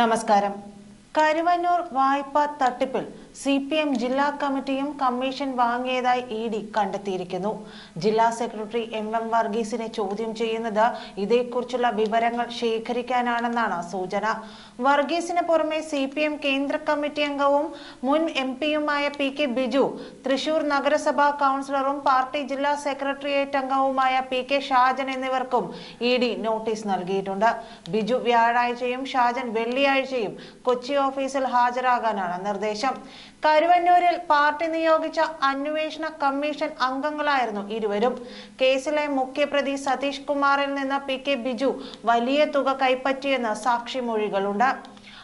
നമസ്കാരം. കരുവന്നൂർ വായ്പാ തട്ടിപ്പിൽ സി പി എം ജില്ലാ കമ്മിറ്റിയും കമ്മീഷൻ വാങ്ങിയതായി ഇ ഡി കണ്ടെത്തിയിരിക്കുന്നു. ജില്ലാ സെക്രട്ടറി എം എം വർഗീസിനെ ചോദ്യം ചെയ്യുന്നത് ഇതേക്കുറിച്ചുള്ള വിവരങ്ങൾ ശേഖരിക്കാനാണെന്നാണ് സൂചന. വർഗീസിന് പുറമെ സി പി എം കേന്ദ്ര കമ്മിറ്റി അംഗവും മുൻ എം പിയുമായ പി കെ ബിജു തൃശൂർ നഗരസഭാ കൗൺസിലറും പാർട്ടി ജില്ലാ സെക്രട്ടേറിയറ്റ് അംഗവുമായ പി കെ ഷാജൻ എന്നിവർക്കും ഇ ഡി നോട്ടീസ് നൽകിയിട്ടുണ്ട്. ബിജു വ്യാഴാഴ്ചയും ഷാജൻ വെള്ളിയാഴ്ചയും കൊച്ചി ഓഫീസിൽ ഹാജരാകാനാണ് നിർദ്ദേശം. കരുവന്നൂരിൽ പാർട്ടി നിയോഗിച്ച അന്വേഷണ കമ്മീഷൻ അംഗങ്ങളായിരുന്നു ഇരുവരും. കേസിലെ മുഖ്യപ്രതി സതീഷ് കുമാറിൽ നിന്ന് പി കെ ബിജു വലിയ തുക കൈപ്പറ്റിയെന്ന് സാക്ഷിമൊഴികളുണ്ട്.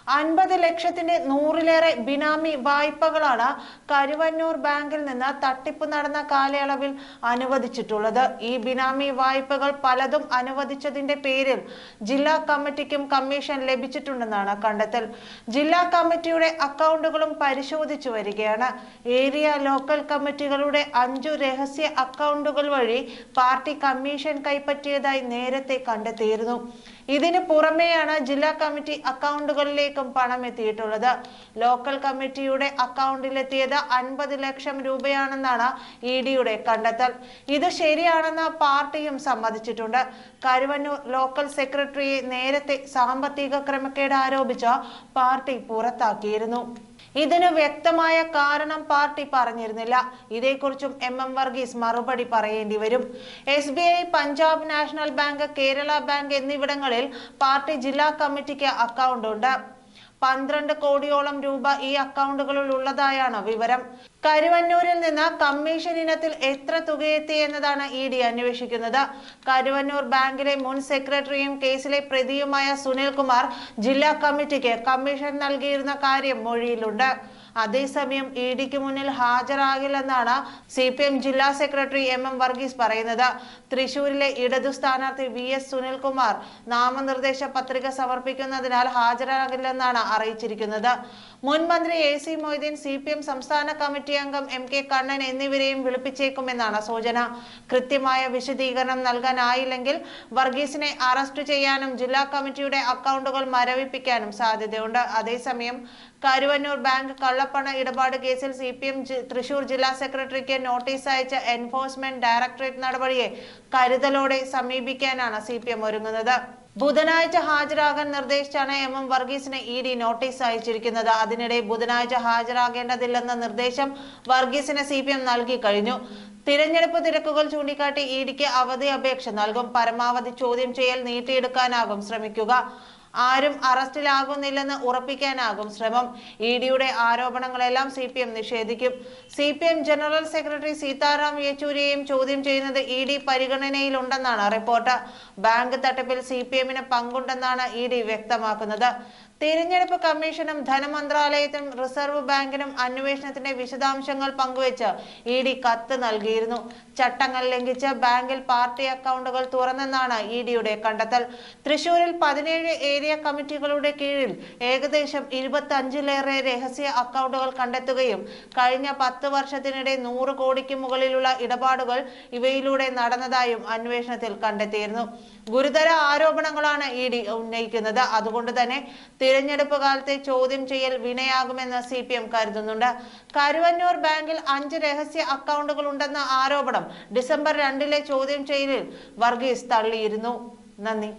അൻപത് ലക്ഷത്തിന്റെ നൂറിലേറെ ബിനാമി വായ്പകളാണ് കരുവന്നൂർ ബാങ്കിൽ നിന്ന് തട്ടിപ്പ് നടന്ന കാലയളവിൽ അനുവദിച്ചിട്ടുള്ളത്. ഈ ബിനാമി വായ്പകൾ പലതും അനുവദിച്ചതിന്റെ പേരിൽ ജില്ലാ കമ്മിറ്റിക്കും കമ്മീഷൻ ലഭിച്ചിട്ടുണ്ടെന്നാണ് കണ്ടെത്തൽ. ജില്ലാ കമ്മിറ്റിയുടെ അക്കൗണ്ടുകളും പരിശോധിച്ചു വരികയാണ്. ഏരിയ ലോക്കൽ കമ്മിറ്റികളുടെ അഞ്ചു രഹസ്യ അക്കൗണ്ടുകൾ വഴി പാർട്ടി കമ്മീഷൻ കൈപ്പറ്റിയതായി നേരത്തെ കണ്ടെത്തിയിരുന്നു. ഇതിന് പുറമെയാണ് ജില്ലാ കമ്മിറ്റി അക്കൗണ്ടുകളിലേക്കും പണം എത്തിയിട്ടുള്ളത്. ലോക്കൽ കമ്മിറ്റിയുടെ അക്കൗണ്ടിലെത്തിയത് അൻപത് ലക്ഷം രൂപയാണെന്നാണ് ഇ ഡിയുടെ കണ്ടെത്തൽ. ഇത് ശരിയാണെന്ന് പാർട്ടിയും സമ്മതിച്ചിട്ടുണ്ട്. കരുവന്നൂർ ലോക്കൽ സെക്രട്ടറിയെ നേരത്തെ സാമ്പത്തിക ക്രമക്കേട് ആരോപിച്ച പാർട്ടി പുറത്താക്കിയിരുന്നു. ഇതിന് വ്യക്തമായ കാരണം പാർട്ടി പറഞ്ഞിരുന്നില്ല. ഇതേക്കുറിച്ചും എം എം വർഗീസ് മറുപടി പറയേണ്ടി വരും. S B I Punjab national bank Kerala bank എന്നിവിടങ്ങളിൽ പാർട്ടി ജില്ലാ കമ്മിറ്റിക്ക് അക്കൗണ്ട് ഉണ്ട്. പന്ത്രണ്ട് കോടിയോളം രൂപ ഈ അക്കൗണ്ടുകളിൽ ഉള്ളതായാണ് വിവരം. കരുവന്നൂരിൽ നിന്ന് കമ്മീഷൻ ഇനത്തിൽ എത്ര തുകയെത്തി എന്നതാണ് ഇ ഡി അന്വേഷിക്കുന്നത്. കരുവന്നൂർ ബാങ്കിലെ മുൻ സെക്രട്ടറിയും കേസിലെ പ്രതിയുമായ സുനിൽ കുമാർ ജില്ലാ കമ്മിറ്റിക്ക് കമ്മീഷൻ നൽകിയിരുന്ന കാര്യം മൊഴിയിലുണ്ട്. അതേസമയം ഇ ഡിക്ക് മുന്നിൽ ഹാജരാകില്ലെന്നാണ് സി പി എം ജില്ലാ സെക്രട്ടറി എം എം വർഗീസ് പറയുന്നത്. തൃശൂരിലെ ഇടതു സ്ഥാനാർത്ഥി വി എസ് സുനിൽകുമാർ നാമനിർദ്ദേശ പത്രിക സമർപ്പിക്കുന്നതിനാൽ ഹാജരാകില്ലെന്നാണ് അറിയിച്ചിരിക്കുന്നത്. മുൻ മന്ത്രി A C Moideen C P M സംസ്ഥാന കമ്മിറ്റി അംഗം എം കെ കണ്ണൻ എന്നിവരെയും വിളിപ്പിച്ചേക്കുമെന്നാണ് സൂചന. കൃത്യമായ വിശദീകരണം നൽകാനായില്ലെങ്കിൽ വർഗീസിനെ അറസ്റ്റ് ചെയ്യാനും ജില്ലാ കമ്മിറ്റിയുടെ അക്കൗണ്ടുകൾ മരവിപ്പിക്കാനും സാധ്യതയുണ്ട്. അതേസമയം കരുവന്നൂർ ബാങ്ക് കള്ളപ്പണ ഇടപാട് കേസിൽ സി പി എം തൃശൂർ ജില്ലാ സെക്രട്ടറിക്ക് നോട്ടീസ് അയച്ച എൻഫോഴ്സ്മെന്റ് ഡയറക്ടറേറ്റ് നടപടിയെ കരുതലോടെ സമീപിക്കാനാണ് സി ഒരുങ്ങുന്നത്. ബുധനാഴ്ച ഹാജരാകാൻ നിർദ്ദേശിച്ചാണ് എം എം വർഗീസിന് ഇ ഡി നോട്ടീസ് അയച്ചിരിക്കുന്നത്. അതിനിടെ ബുധനാഴ്ച ഹാജരാകേണ്ടതില്ലെന്ന നിർദ്ദേശം വർഗീസിന് സി പി എം നൽകി കഴിഞ്ഞു. തിരഞ്ഞെടുപ്പ് തിരക്കുകൾ ചൂണ്ടിക്കാട്ടി ഇ ഡിക്ക് അവധി അപേക്ഷ നൽകും. പരമാവധി ചോദ്യം ചെയ്യൽ നീട്ടിയെടുക്കാനാകും ശ്രമിക്കുക. ആരും അറസ്റ്റിലാകുന്നില്ലെന്ന് ഉറപ്പിക്കാനാകും ശ്രമം. ഇ ഡിയുടെ ആരോപണങ്ങളെല്ലാം സി പി എം നിഷേധിക്കും. C P M general secretary Sitaram യെച്ചൂരിയെയും ചോദ്യം ചെയ്യുന്നത് ഇ ഡി പരിഗണനയിലുണ്ടെന്നാണ് റിപ്പോർട്ട്. ബാങ്ക് തട്ടിപ്പിൽ സി പി എമ്മിന് പങ്കുണ്ടെന്നാണ് ഇ ഡി വ്യക്തമാക്കുന്നത്. തിരഞ്ഞെടുപ്പ് കമ്മീഷനും ധനമന്ത്രാലയത്തിനും റിസർവ് ബാങ്കിനും അന്വേഷണത്തിന്റെ വിശദാംശങ്ങൾ പങ്കുവെച്ച് ഇ ഡി കത്ത് നൽകിയിരുന്നു. ചട്ടങ്ങൾ ലംഘിച്ച് ബാങ്കിൽ പാർട്ടി അക്കൗണ്ടുകൾ തുറന്നെന്നാണ് ഇ ഡിയുടെ കണ്ടെത്തൽ. തൃശൂരിൽ പതിനേഴ് ഏരിയ കമ്മിറ്റികളുടെ കീഴിൽ ഏകദേശം ഇരുപത്തി അഞ്ചിലേറെ രഹസ്യ അക്കൗണ്ടുകൾ കണ്ടെത്തുകയും കഴിഞ്ഞ പത്ത് വർഷത്തിനിടെ നൂറ് കോടിക്ക് മുകളിലുള്ള ഇടപാടുകൾ ഇവയിലൂടെ നടന്നതായും അന്വേഷണത്തിൽ കണ്ടെത്തിയിരുന്നു. ഗുരുതര ആരോപണങ്ങളാണ് ഇ ഡി ഉന്നയിക്കുന്നത്. അതുകൊണ്ട് തന്നെ തിരഞ്ഞെടുപ്പ് കാലത്തെ ചോദ്യം ചെയ്യൽ വിനയാകുമെന്ന് സി പി എം കരുതുന്നുണ്ട്. കരുവന്നൂർ ബാങ്കിൽ അഞ്ച് രഹസ്യ അക്കൗണ്ടുകൾ ഉണ്ടെന്ന ആരോപണം ഡിസംബർ രണ്ടിലെ ചോദ്യം ചെയ്യലിൽ വർഗീസ് തള്ളിയിരുന്നു. നന്ദി.